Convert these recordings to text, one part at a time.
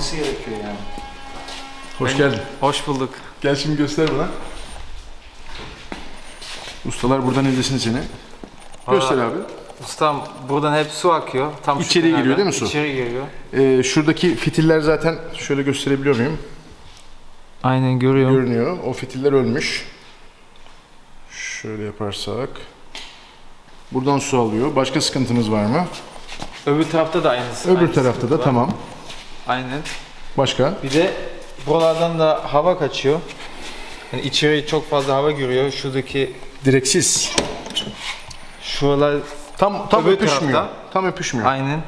olması gerekiyor yani. Hoş geldin. Hoş bulduk. Gel şimdi göster bana. Ustalar buradan izlesin seni. Göster abi. Ustam buradan hep su akıyor. Tam şu İçeri giriyor değil mi su? İçeri giriyor. Ee, şuradaki fitiller zaten şöyle gösterebiliyor muyum? Aynen görüyorum. Görünüyor. O fitiller ölmüş. Şöyle yaparsak. Buradan su alıyor. Başka sıkıntınız var mı? Öbür tarafta da aynısı. Öbür aynı tarafta da var. tamam. Aynen. Başka? Bir de buralardan da hava kaçıyor. Yani içeri çok fazla hava giriyor. Şuradaki Direksiz. şuralar Tam tam Öbür öpüşmüyor. tarafta. Tam öpüşmüyor. aynen.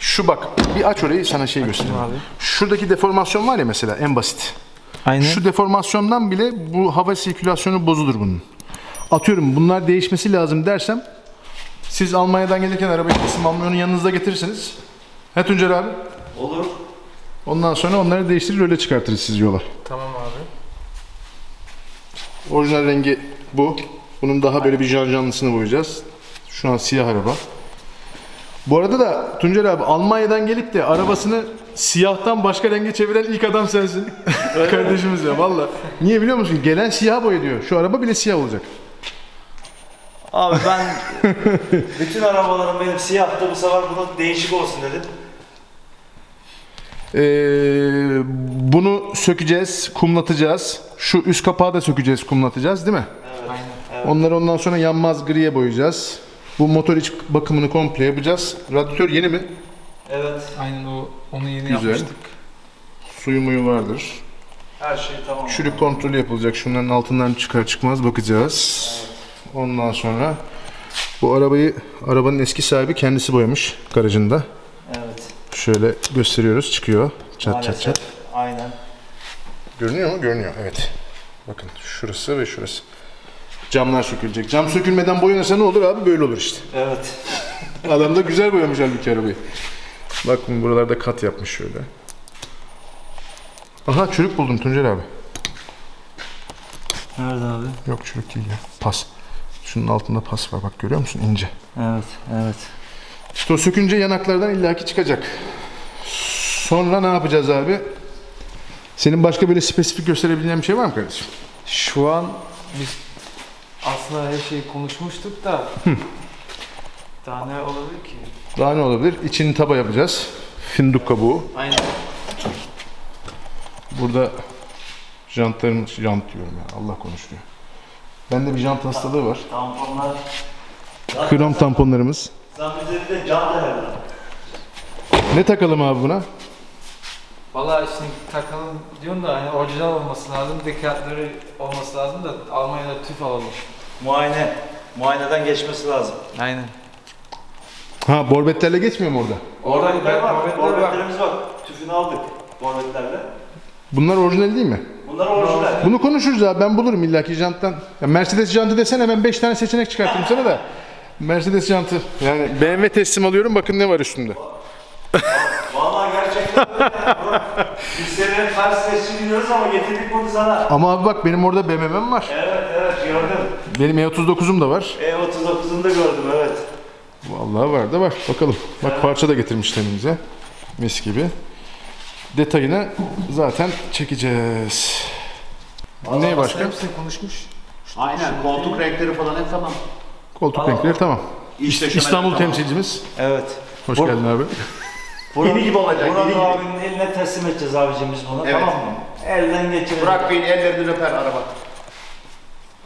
Şu bak bir aç orayı sana şey göstereyim. abi. Şuradaki deformasyon var ya mesela en basit. Aynen. Şu deformasyondan bile bu hava sirkülasyonu bozulur bunun. Atıyorum bunlar değişmesi lazım dersem siz Almanya'dan gelirken arabayı onun yanınızda getirirsiniz. He Tuncer abi? Olur. Ondan sonra onları değiştirir öyle çıkartırız siz yola. Tamam abi. Orijinal rengi bu. Bunun daha böyle bir can canlısını boyayacağız. Şu an siyah araba. Bu arada da Tuncer abi Almanya'dan gelip de arabasını siyahtan başka renge çeviren ilk adam sensin. Kardeşimiz ya valla. Niye biliyor musun? Gelen siyah boya diyor. Şu araba bile siyah olacak. Abi ben bütün arabalarım benim siyahtı bu sefer bunu değişik olsun dedim. Ee, bunu sökeceğiz, kumlatacağız. Şu üst kapağı da sökeceğiz, kumlatacağız değil mi? Aynen. Onları ondan sonra yanmaz griye boyayacağız. Bu motor iç bakımını komple yapacağız. Radyatör yeni mi? Evet. Aynen o onu yeni Güzel. yapmıştık. Suyu muyu vardır. Her şey tamam. Çürük kontrolü yapılacak. Şunların altından çıkar çıkmaz bakacağız. Ondan sonra bu arabayı arabanın eski sahibi kendisi boyamış garajında. Şöyle gösteriyoruz. Çıkıyor. Çat Maalesef. çat çat. Aynen. Görünüyor mu? Görünüyor. Evet. Bakın şurası ve şurası. Camlar sökülecek. Cam sökülmeden boyanırsa ne olur abi? Böyle olur işte. Evet. Adam da güzel boyamış halbuki arabayı. Bakın buralarda kat yapmış şöyle. Aha çürük buldum Tuncer abi. Nerede abi? Yok çürük değil ya. Pas. Şunun altında pas var bak görüyor musun? İnce. Evet, evet. İşte o sökünce yanaklardan illaki çıkacak. Sonra ne yapacağız abi? Senin başka böyle spesifik gösterebileceğin bir şey var mı kardeşim? Şu an biz aslında her şeyi konuşmuştuk da daha ne olabilir ki? Daha ne olabilir? İçini taba yapacağız. Fındık kabuğu. Aynen. Burada jantların, jant diyorum ya Allah konuşuyor. Bende bir jant hastalığı var. Tamponlar. Krom tamponlarımız. Sen bize bir de cam da ver. Ne takalım abi buna? Valla şimdi takalım diyorsun da hani orijinal olması lazım, dekatları olması lazım da Almanya'da tüf alalım. Muayene. Muayeneden geçmesi lazım. Aynen. Ha borbetlerle geçmiyor mu orada? Orada Borbetler var. borbetler var. Borbetlerimiz var. Tüfünü aldık. Borbetlerle. Bunlar orijinal değil mi? Bunlar orijinal. Bunu konuşuruz abi ben bulurum illaki janttan. Ya Mercedes jantı desene hemen 5 tane seçenek çıkartayım sana da. Mercedes jantı. Yani BMW teslim alıyorum bakın ne var üstünde. Biz senin ters sesini biliyoruz ama getirdik bunu sana. Ama abi bak benim orada BMW'm var. Evet evet gördüm. Benim E39'um da var. E39'unu da gördüm evet. Vallahi var da var. Bakalım. Bak parça da getirmişler elimize. Mis gibi. Detayını zaten çekeceğiz. Ne başka? Hepsini konuşmuş. Aynen koltuk renkleri falan hep tamam. Koltuk renkleri tamam. İş döşemeleri İstanbul tamam. temsilcimiz. Evet. Hoş geldin abi. Yeni gibi olacak, Burak yeni gibi. abinin eline teslim edeceğiz abicim biz bunu Evet. tamam mı? Elden geçirelim. Burak Bey'in ellerini öper araba.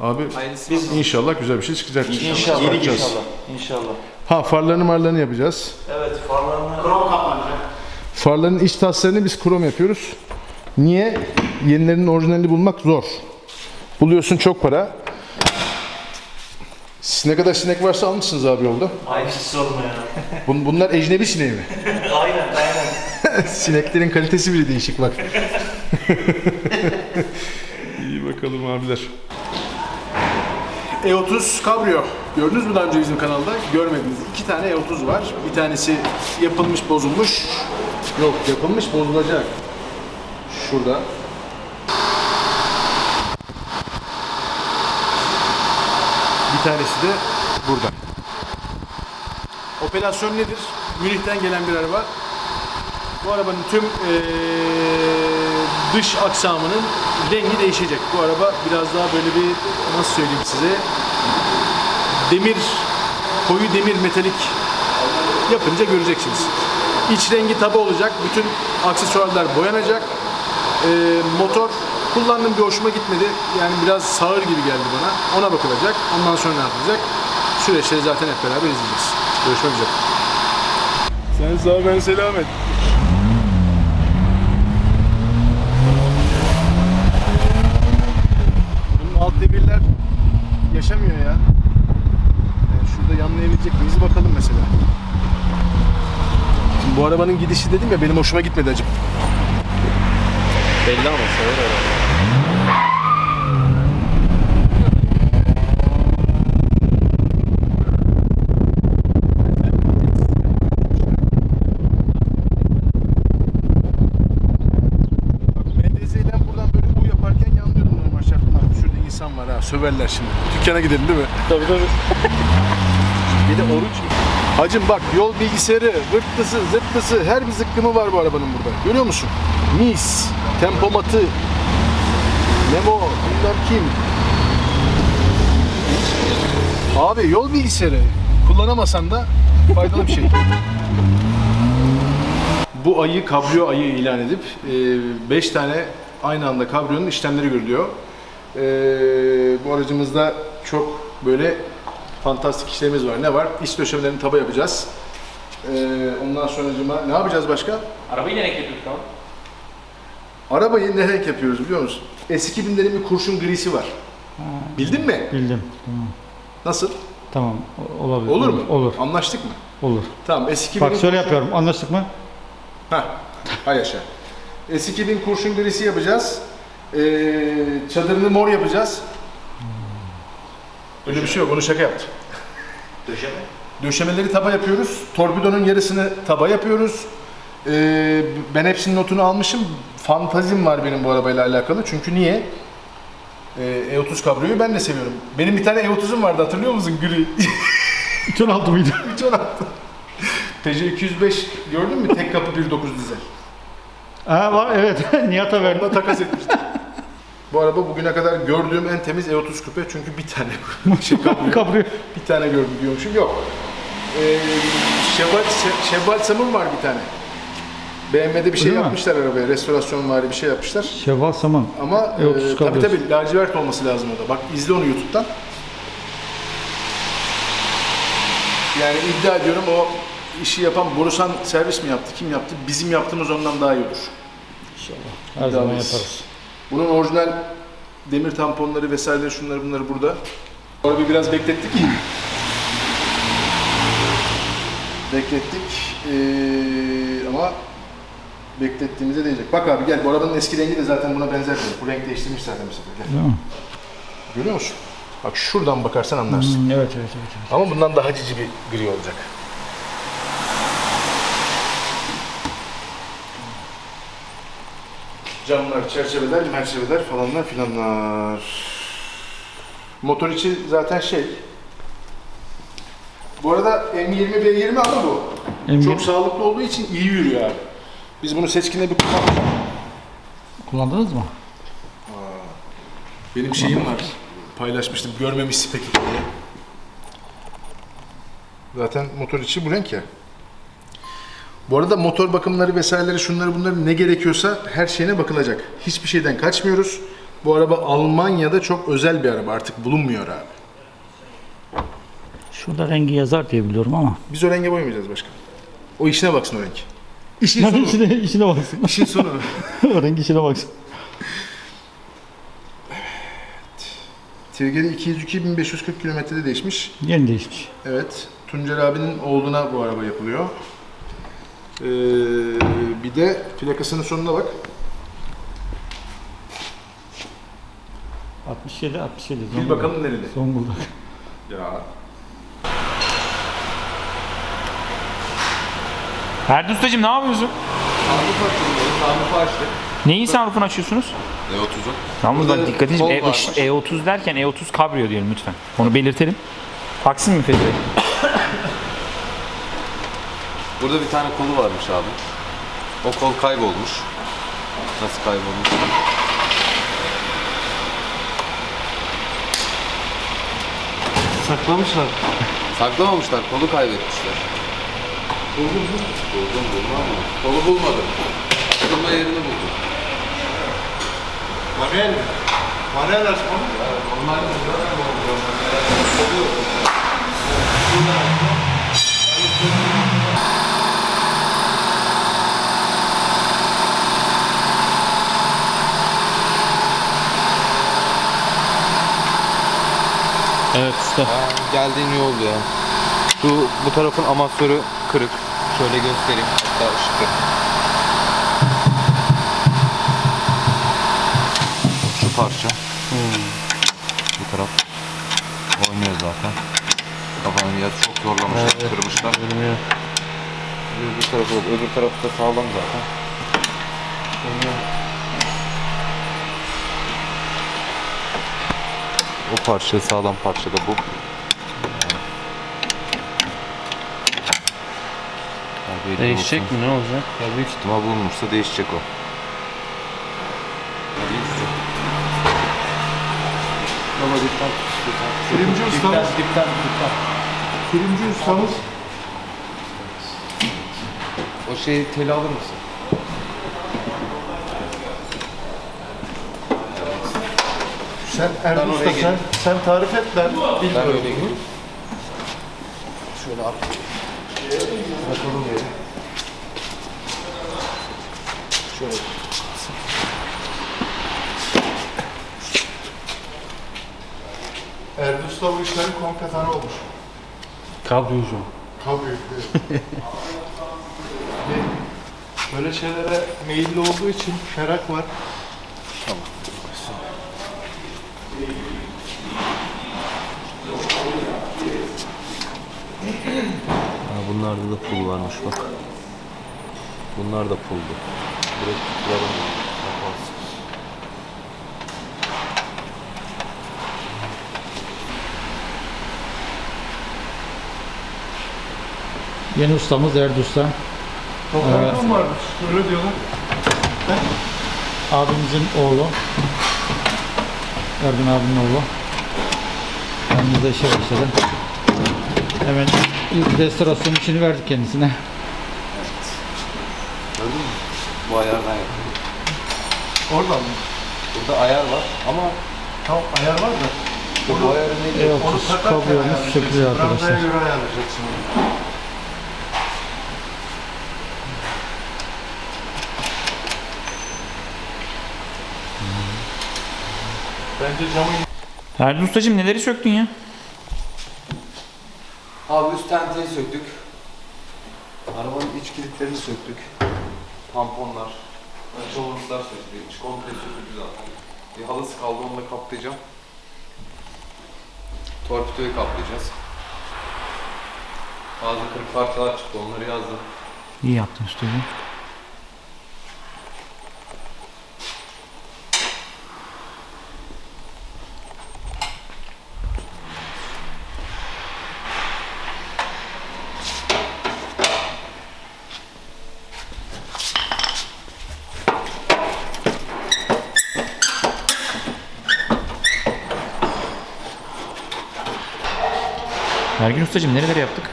Abi Hayırlısı Biz- inşallah güzel bir şey çıkacak. İnşallah. Yeni gibi. inşallah. İnşallah. Ha farlarını marlarını yapacağız. Evet farlarını Krom kaplanacak. Farların iç taslarını biz krom yapıyoruz. Niye? Yenilerinin orijinalini bulmak zor. Buluyorsun çok para. Siz ne kadar sinek varsa almışsınız abi yolda. Ay hiç sorma ya. Bun- bunlar ecnebi sineği mi? Sineklerin kalitesi bile değişik bak. İyi bakalım abiler. E30 Cabrio. Gördünüz mü daha önce bizim kanalda? Görmediniz. İki tane E30 var. Bir tanesi yapılmış bozulmuş. Yok yapılmış bozulacak. Şurada. Bir tanesi de burada. Operasyon nedir? Münih'ten gelen bir araba. Bu arabanın tüm eee, dış aksamının rengi değişecek. Bu araba biraz daha böyle bir nasıl söyleyeyim size demir koyu demir metalik yapınca göreceksiniz. İç rengi taba olacak. Bütün aksesuarlar boyanacak. Eee, motor kullandım bir hoşuma gitmedi. Yani biraz sağır gibi geldi bana. Ona bakılacak. Ondan sonra ne yapılacak? Süreçleri zaten hep beraber izleyeceğiz. Görüşmek üzere. Sen sağ ben selamet. Bunun alt devirler yaşamıyor ya. Yani şurada yanlayabilecek miyiz bakalım mesela. Şimdi bu arabanın gidişi dedim ya benim hoşuma gitmedi acım. Belli ama sever herhalde. Bak MDZ'den buradan böyle bu yaparken yanlıyordum normal şartlarda. Şurada insan var ha söverler şimdi. Dükkana gidelim değil mi? Tabii tabii. bir de oruç. Hacım bak yol bilgisayarı, vırtlısı, zıtlısı her bir zıkkımı var bu arabanın burada. Görüyor musun? Mis, tempomatı, Memo, bilmem kim. Abi yol bilgisayarı kullanamasan da faydalı bir şey. Bu ayı kabrio ayı ilan edip 5 tane aynı anda kabriyonun işlemleri görülüyor. E, bu aracımızda çok böyle fantastik işlerimiz var. Ne var? İç döşemelerini taba yapacağız. E, ondan sonracıma ne yapacağız başka? Arabayı ne renk yapıyorduk abi? Arabayı ne renk yapıyoruz biliyor musun? S2000'lerin bir kurşun grisi var. Bildin mi? Bildim. Tamam. Nasıl? Tamam. o- Olabilir. Olur mu? Olur. Anlaştık mı? Olur. Tamam S2000'in Bak şöyle kurşun- yapıyorum. Anlaştık mı? Heh, hay yaşa. S2000 kurşun grisi yapacağız. Ee, çadırını mor yapacağız. Öyle bir şey yok, onu şaka yaptım. Döşeme. Döşemeleri taba yapıyoruz. Torpidonun yarısını taba yapıyoruz. Ee, ben hepsinin notunu almışım. Fantazim var benim bu arabayla alakalı. Çünkü niye? Ee, E30 kabriyoyu ben de seviyorum. Benim bir tane E30'um vardı hatırlıyor musun? Gri. 316 mıydı? 316. Peugeot 205 gördün mü? Tek kapı 1.9 dizel. ha var evet. Nihat'a verdim. Onunla takas etmiştik. Bu araba bugüne kadar gördüğüm en temiz E30 küpe çünkü bir tane şey kabriyo. Bir tane gördüm diyormuşum. Yok. Ee, Şevval, Şe- Şevval Sam'ın var bir tane. BMW'de bir şey Öyle mi? yapmışlar arabaya. Restorasyon var bir şey yapmışlar. Şevval Saman. Ama E30 e, tabii kabriyosu. tabii lacivert olması lazım o da. Bak izle onu YouTube'dan. Yani iddia ediyorum o işi yapan Borusan servis mi yaptı, kim yaptı? Bizim yaptığımız ondan daha iyi olur. Her zaman İddialıyız. yaparız. Bunun orijinal demir tamponları vesaire şunları bunları burada. Arabayı biraz beklettik. beklettik Ee, ama beklettiğimize değecek. Bak abi gel bu arabanın eski rengi de zaten buna benzer değil. Bu renk değiştirmiş zaten bir sefer. Gel. Görüyor musun? Bak şuradan bakarsan anlarsın. Hmm, evet, evet, evet. evet. Ama bundan daha cici bir gri olacak. Camlar, çerçeveler, merçeveler falanlar filanlar. Motor içi zaten şey. Bu arada M20 V20 ama bu. M20 Çok sağlıklı olduğu için iyi yürüyor abi. Biz bunu seçkinde bir kullandık. Kullandınız mı? Benim şeyim var. Paylaşmıştım. Görmemişsin peki diye. Zaten motor içi bu renk ya. Bu arada motor bakımları vesaireleri şunları bunları ne gerekiyorsa her şeyine bakılacak. Hiçbir şeyden kaçmıyoruz. Bu araba Almanya'da çok özel bir araba. Artık bulunmuyor abi. Şurada rengi yazar diye biliyorum ama. Biz o renge boyamayacağız başka. O işine baksın o renk. İşin sonu. işine, işine baksın. İşin sonu. o renk işine baksın. Tirgeli 202.540 kilometrede değişmiş. Yeni değişmiş. Evet. Tuncel abinin oğluna bu araba yapılıyor. Ee, bir de plakasının sonuna bak. 67, 67. Bil Zonguldak. bakalım nerede? Zonguldak. Ya. Ferdi Ustacığım ne yapıyorsun? Neyin sunroofunu açıyorsunuz? E30'u. Yalnız bak Burada dikkat edin. kol E, varmış. E30 derken E30 Cabrio diyelim lütfen. Onu belirtelim. Haksız mı Fethi Bey? Burada bir tane kolu varmış abi. O kol kaybolmuş. Nasıl kaybolmuş? Saklamışlar. Saklamamışlar, kolu kaybetmişler. Buldun mu? Buldum, bulmam mı? Kolu bulmadım. Açılma yerini buldum. Manuel mi? Manuel açma. Evet usta. Geldiğin iyi oldu ya. Şu bu tarafın amatörü kırık. Şöyle göstereyim. Hatta ışıkta. Şu parça. Bu taraf oynuyor zaten. Kafanın ya çok zorlamışlar, kırmışlar. Öbür tarafı, öbür tarafı da sağlam zaten. O parça sağlam parça da bu. Değişecek mi ne olacak? Ya büyük ihtimal bulunursa değişecek o. Filmci ustamız. Dipten dipten. Filmci ustamız. O şeyi teli alır mısın? Sen Erdoğan usta sen, geleyim. sen tarif et ben Ben bilmiyorum. öyle gideyim. Şöyle at. Bakalım yere. Şöyle. Erdoğan usta bu işlerin kompetanı olmuş. Tabii. evet. Böyle şeylere meyilli olduğu için merak var. Ha, bunlarda da pul varmış bak. Bunlar da puldu. Direkt. Yaparsın. Yeni ustamız Erdi Usta. Toplantı mı varmış? Öyle diyorlar. Abimizin oğlu. Erdin abinin oğlu. Yanımızda işe başladı. Hemen restorasyon işini verdik kendisine. Gördün mü? Bu ayardan yapılıyor. Oradan mı? Burada ayar var ama Tamam ayar var da. bu ayarı ne E30 Onu takarken ayarlayacaksın. sökülüyor arkadaşlar. Brandaya göre ayarlayacaksın onu. Bence camı Erdin Ustacığım neleri söktün ya? Abi üst tenteyi söktük. Arabanın iç kilitlerini söktük. Tamponlar. Çoğunluklar söktük. İç komple söküldü zaten. Bir halısı kaldı onu da kaplayacağım. Torpidoyu kaplayacağız. Bazı kırık parçalar çıktı onları yazdım. İyi yaptın ustacığım. Ergin Ustacığım nereleri yaptık?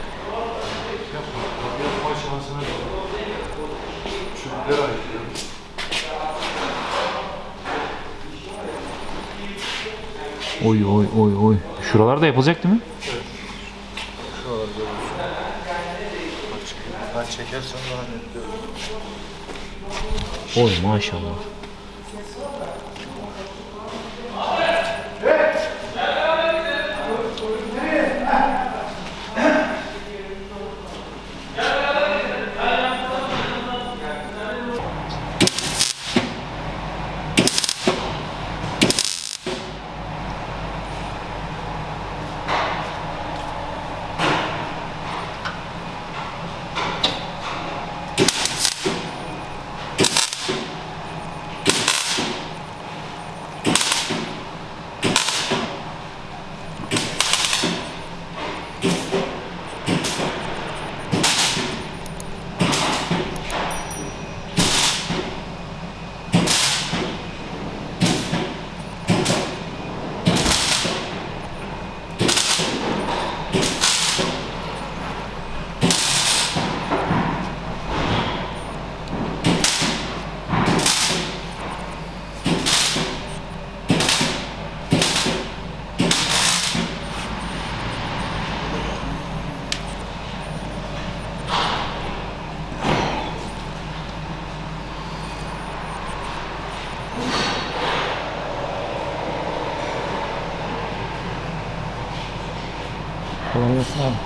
Oy oy oy oy. Şuralarda yapılacak değil mi? Ben çekersen daha net görürüm. Oy maşallah. Kolay gelsin abi.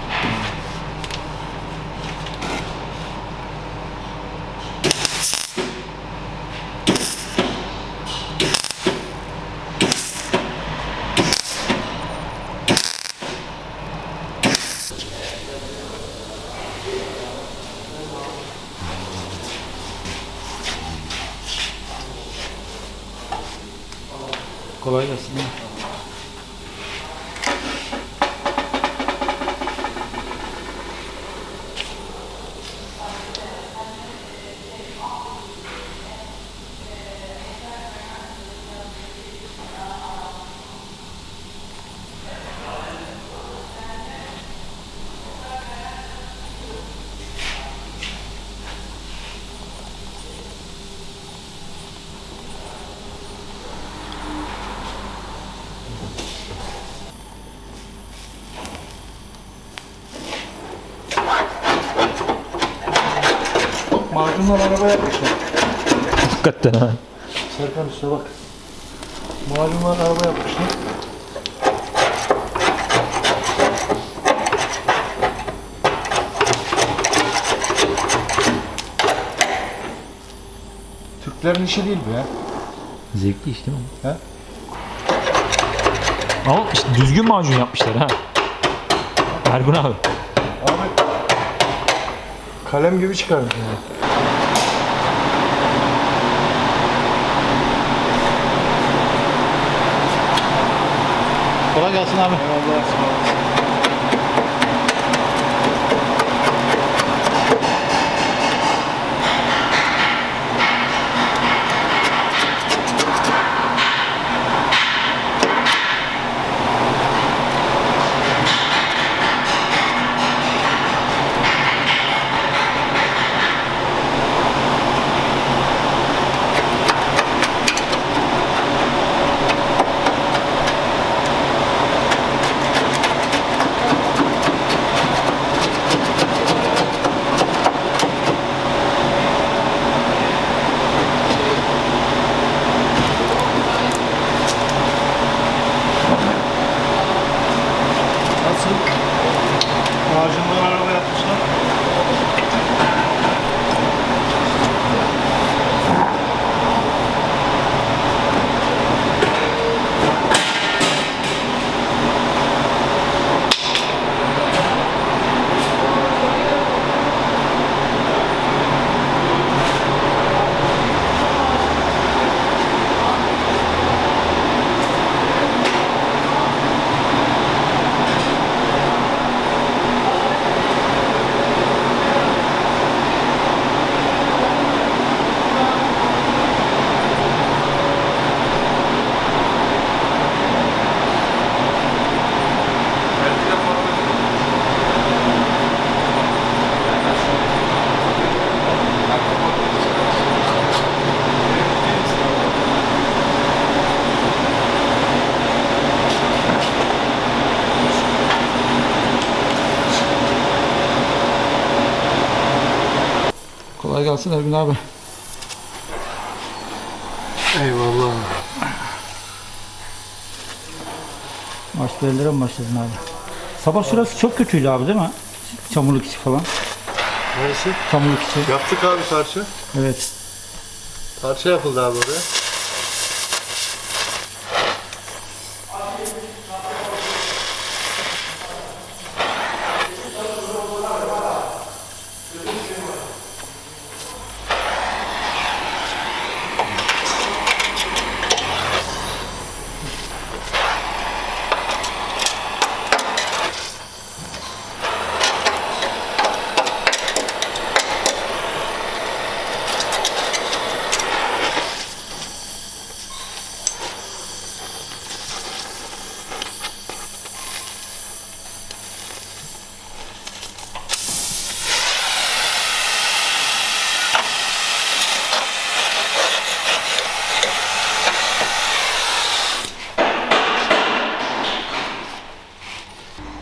Kolay gelsin. Macunlar araba yapmışlar. Hakikaten ha. Serkan üstüne bak. Macunlar araba yapmışlar. Türklerin işi değil bu ya. Zevkli iş değil mi? He? Ama işte düzgün macun yapmışlar ha. Ergun abi. Abi kalem gibi çıkarmış yani. Kolay gelsin abi. Nasıl? Gelsin Ergun abi. Eyvallah. Maç belirlere mi başladın abi? Sabah şurası çok kötüydü abi değil mi? Çamurluk içi falan. Neresi? Çamurluk içi. Yaptık abi tarçı. Evet. Tarçı yapıldı abi oraya.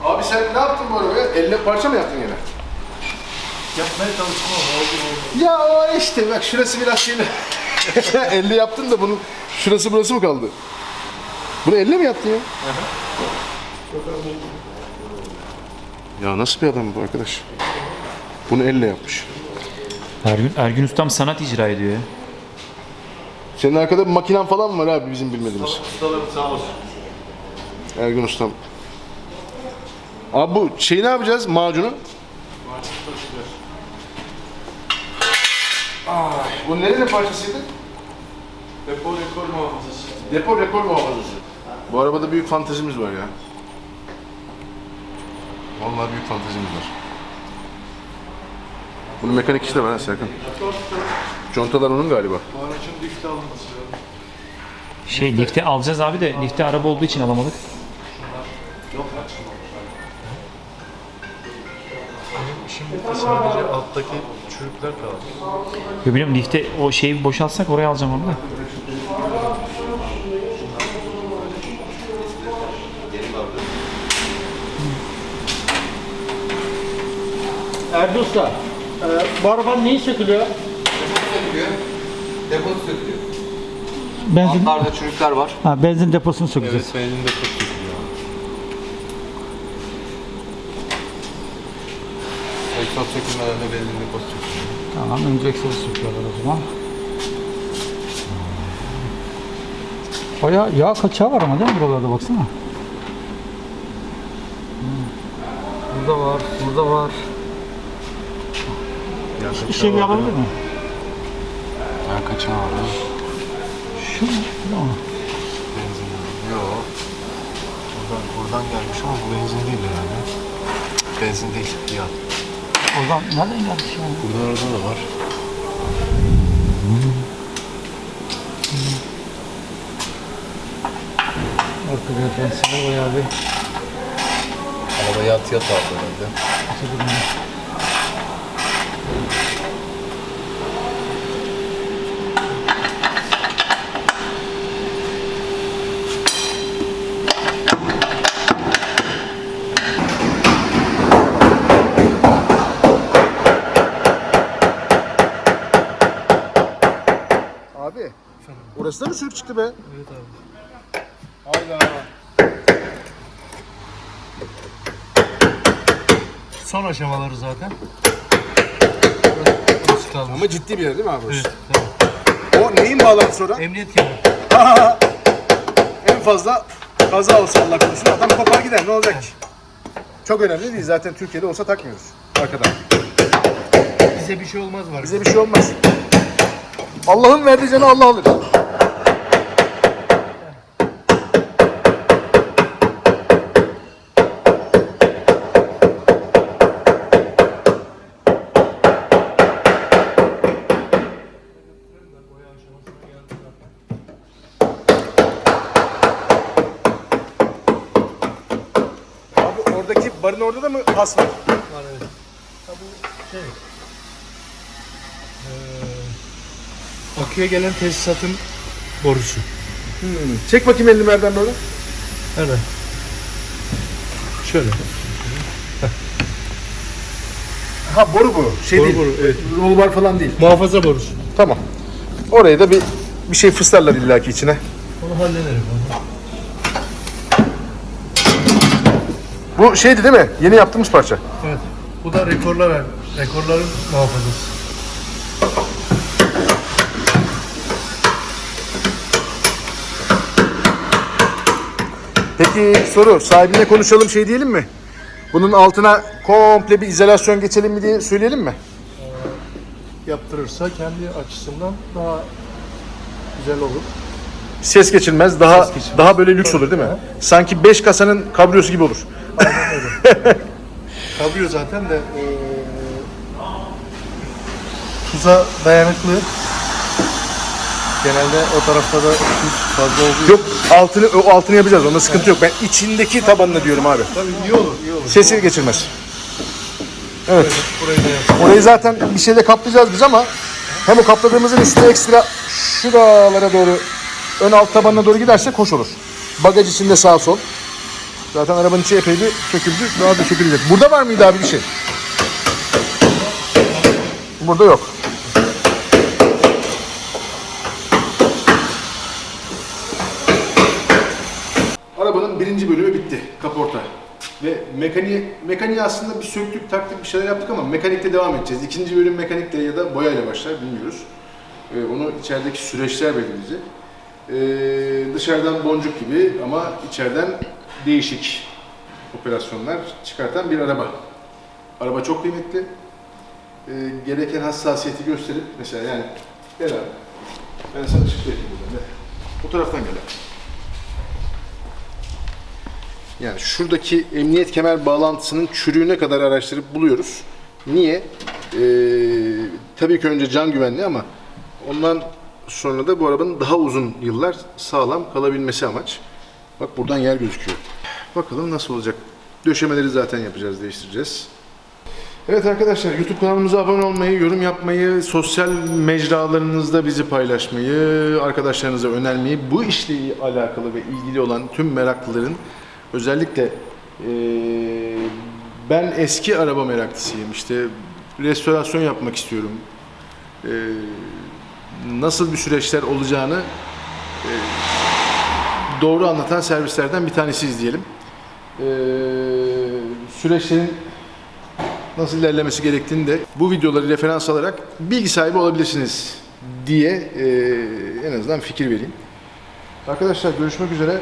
Abi sen ne yaptın bu arabaya? Elle yine? Yapmaya çalıştım ama oldu. Ya o işte bak şurası biraz şeyle. elle yaptın da bunun şurası burası mı kaldı? Bunu elle mi yaptın ya? Ya nasıl bir adam bu arkadaş? Bunu elle yapmış. Ergün, Ergün Ustam sanat icra ediyor ya. Senin arkada bir makinen falan mı var abi bizim bilmediğimiz? Ustalarım sağ olsun. Ergün Ustam. Abi bu şey ne yapacağız macunu? Ay, bu nerenin parçasıydı? Depo rekor muhafazası. Depo rekor muhafazası. Bu arabada büyük fantezimiz var ya. Vallahi büyük fantezimiz var. Bunun mekanik işi de var ha Serkan. Contalar onun galiba. Aracın dikte alınması Şey lifte alacağız abi de lifte araba olduğu için alamadık. Şimdi sadece alttaki çürükler kaldı. Ya biliyorum lifte o şeyi boşaltsak oraya alacağım onu da. Erdi Usta, e, bu arabanın neyi sökülüyor? Deposu sökülüyor. Benzin, Altlarda çürükler var. ha, benzin deposunu sökeceğiz. Evet, benim deposu çürüyor. Egzoz sökülmeden de benzin deposu sökülüyor. Tamam, önce egzozu söküyorlar o zaman. Baya yağ kaçağı var ama değil mi buralarda baksana. Burada var, burada var. Bir şey yapabilir mi? Ben kaçağı var ya. Şu mu? Bu? Benzin Yok. Buradan, buradan gelmiş ama bu benzin değil herhalde. Benzin değil. Ya. Oradan nereden gelmiş ya? Buradan orada da var. Arka diferansiyeli bayağı bir Araba yat yat aldı herhalde. Abi. Orası da mı sürük çıktı be? Son aşamaları zaten. Burası kalmış. Ama ciddi bir yer değil mi abi? Evet, O neyin bağlantısı orada? Emniyet kemeri. En fazla kaza olsa Allah korusun adam kopar gider ne olacak ki? Çok önemli değil zaten Türkiye'de olsa takmıyoruz arkadan. Bize bir şey olmaz var. Bize bir şey olmaz. Allah'ın verdiği canı Allah alır. Abi oradaki barın orada da mı pas var? Var evet. Ha bu şey. Aküye gelen tesisatın borusu. Çek bakayım elini merdiven böyle. Nerede? Şöyle. Ha boru bu. Şey Boru değil. boru, evet. Rol bar falan değil. Muhafaza borusu. Tamam. Oraya da bir bir şey fıslarlar illaki içine. Onu hallederim. Bu şeydi değil mi? Yeni yaptığımız parça. Evet. Bu da rekorlar, rekorların muhafazası. Peki soru sahibine konuşalım şey diyelim mi? Bunun altına komple bir izolasyon geçelim mi diye söyleyelim mi? Yaptırırsa kendi açısından daha güzel olur. Ses geçilmez, daha Ses geçilmez. daha böyle lüks olur değil mi? Sanki 5 kasanın kabriyosu gibi olur. Kabriyo zaten de eee tuza dayanıklı. Genelde o tarafta da tuz fazla olduğu Yok altını o altını yapacağız. Onda sıkıntı yok. Ben içindeki tabanını diyorum abi. Tabii iyi olur, iyi olur. Sesi geçirmez. Evet. Burayı da yap. Orayı zaten bir şeyle kaplayacağız biz ama hem o kapladığımızın üstüne ekstra şuralara doğru ön alt tabanına doğru gidersek hoş olur. Bagaj içinde sağ sol. Zaten arabanın içi epey bir söküldü. Daha da sökülecek. Burada var mıydı abi bir şey? Burada yok. Arabanın birinci bölümü bitti. Kaporta. Ve mekaniği, mekaniği aslında bir söktük, taktık, bir şeyler yaptık ama mekanikte devam edeceğiz. İkinci bölüm mekanikte ya da boyayla başlar bilmiyoruz. Ee, onu içerideki süreçler belirleyecek. Ee, dışarıdan boncuk gibi ama içeriden değişik operasyonlar çıkartan bir araba. Araba çok kıymetli. Ee, gereken hassasiyeti gösterip mesela yani gel abi. Ben sana ışık vereyim buradan. Gel. Bu taraftan gel abi. Yani şuradaki emniyet kemer bağlantısının çürüğüne kadar araştırıp buluyoruz. Niye? Ee, tabii ki önce can güvenliği ama ondan sonra da bu arabanın daha uzun yıllar sağlam kalabilmesi amaç. Bak buradan yer gözüküyor. Bakalım nasıl olacak. Döşemeleri zaten yapacağız, değiştireceğiz. Evet arkadaşlar YouTube kanalımıza abone olmayı, yorum yapmayı, sosyal mecralarınızda bizi paylaşmayı, arkadaşlarınıza önermeyi, bu işle alakalı ve ilgili olan tüm meraklıların özellikle eee, ben eski araba meraklısıyım işte restorasyon yapmak istiyorum. Eee, nasıl bir süreçler olacağını eee, doğru anlatan servislerden bir tanesi izleyelim. Eee süreçlerin nasıl ilerlemesi gerektiğini de bu videoları referans alarak bilgi sahibi olabilirsiniz diye eee, en azından fikir vereyim. Arkadaşlar görüşmek üzere.